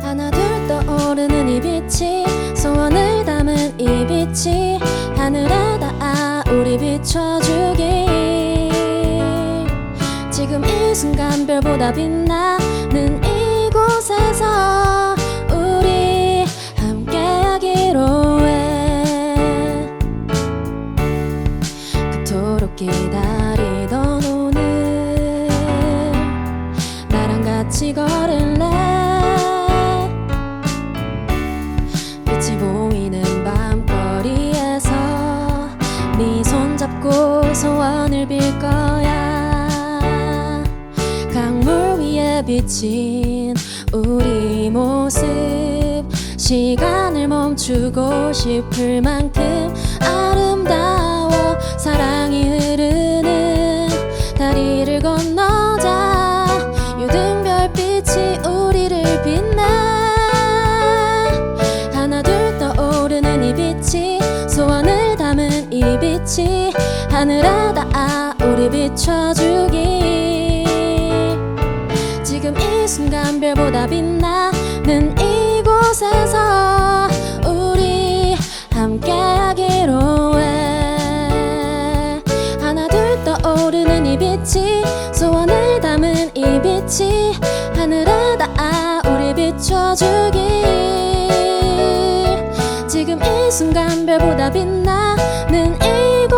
하나 둘 떠오르는 이 빛이 소원을 담은 이 빛이 하늘에 닿아 우리 비춰주 별보다 빛나는 이곳에서 우리 함께 하기로 해. 그토록 기다리던 오늘 나랑 같이 걸을래? 빛이 보이는 밤거리에서 네 손잡고 소원을 빌 거야 비친 우리 모습. 시간을 멈추고 싶을 만큼 아름다워 사랑이 흐르는 다리를 건너자. 유등 별빛이 우리를 빛내 하나 둘 떠오르는 이 빛이 소원을 담은 이 빛이 하늘에 닿아 우리 비춰주기 순간 별보다 빛나는 이곳에서 우리 함께하기로 해. 하나 둘 떠오르는 이 빛이 소원을 담은 이 빛이 하늘에 닿아 우리 비춰주기 지금 이 순간 별보다 빛나는 이